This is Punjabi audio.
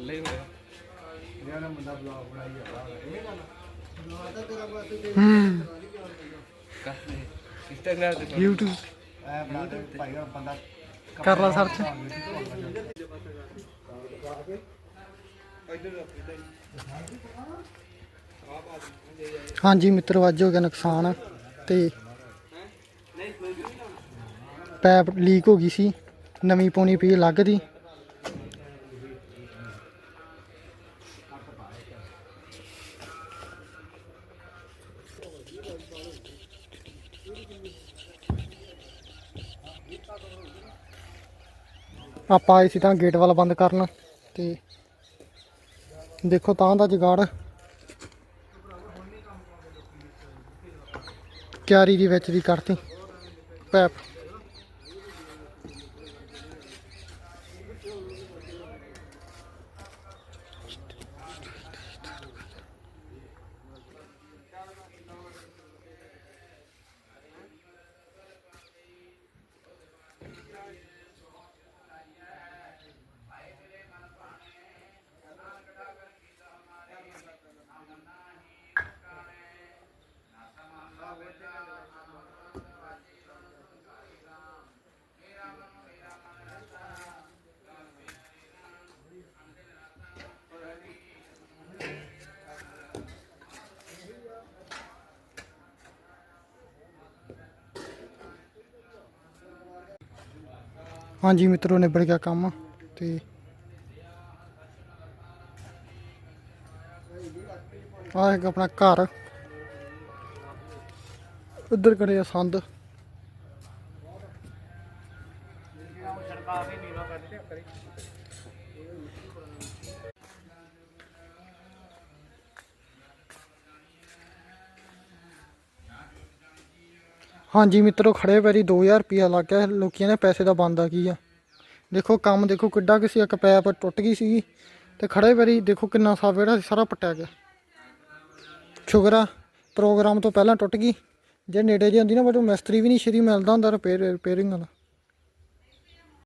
ਪਹਿਲਾਂ ਹੀ ਹੋਇਆ ਜਿਹੜਾ ਮੁੰਡਾ ਬਲੌਗ ਬਣਾਈ ਜਾਂਦਾ ਇਹ ਗੱਲ ਇੰਸਟਾਗ੍ਰਾਮ ਤੇ ਪਾ। YouTube ਐ ਬਣਾ ਦੇ ਭਾਈ ਹੁਣ ਬੰਦਾ ਕਰ ਲਾ ਸਰਚ ਹਾਂਜੀ ਮਿੱਤਰੋ ਹੋ ਗਿਆ ਨੁਕਸਾਨ ਤੇ ਪੈਪ ਲੀਕ ਹੋ ਗਈ ਸੀ ਨਵੀਂ ਪਾਉਣੀ ਪਈ ਅਲੱਗ ਦੀ ਆਪਾਂ ਆਏ ਸੀ ਤਾਂ ਗੇਟ ਵਾਲਾ ਬੰਦ ਕਰਨ ਤੇ ਦੇਖੋ ਤਾਂ ਦਾ ਜਗਾੜ। ਕਿਆਰੀ ਦੀ ਵਿੱਚ ਦੀ ਕੱਢਤੀ। ਪੈਪ। ਹਾਂਜੀ ਮਿੱਤਰੋ ਨਿਬੜ ਗਿਆ ਕੰਮ ਤੇ ਆਹ ਹੈਗਾ ਆਪਣਾ ਘਰ। ਉੱਧਰ ਕਰੇ ਆ ਸੰਦ। ਹਾਂਜੀ ਮਿੱਤਰੋ, ਖੜੇ ਪੈਰੀ 2000 ਰੁਪਿਆ ਲੱਗ ਗਿਆ। ਲੋਕੀਆਂ ਨੇ ਪੈਸੇ ਦਾ ਬੰਦਾ ਕੀ ਆ? ਦੇਖੋ, ਕੰਮ ਦੇਖੋ ਕਿੱਡਾ ਕਿਸੇ ਇੱਕ ਪੈਪ ਟੁੱਟ ਗਈ ਸੀਗੀ ਤੇ ਖੜੇ ਪੈਰੀ ਦੇਖੋ ਕਿੰਨਾ ਸਾਫ਼, ਜਿਹੜਾ ਸੀ ਸਾਰਾ ਪੱਟਿਆ ਗਿਆ। ਸ਼ੁਕਰ ਪ੍ਰੋਗਰਾਮ ਤੋਂ ਪਹਿਲਾਂ ਟੁੱਟ ਗਈ। ਜੇ ਨੇੜੇ ਜੇ ਹੁੰਦੀ ਨਾ ਬਟ ਉਹ ਮਿਸਤਰੀ ਵੀ ਨਹੀਂ ਛੇਤੀ ਮਿਲਦਾ ਹੁੰਦਾ, ਰਿਪੇਅਰ ਰਿਪੇਅਰਿੰਗ ਵਾਲਾ।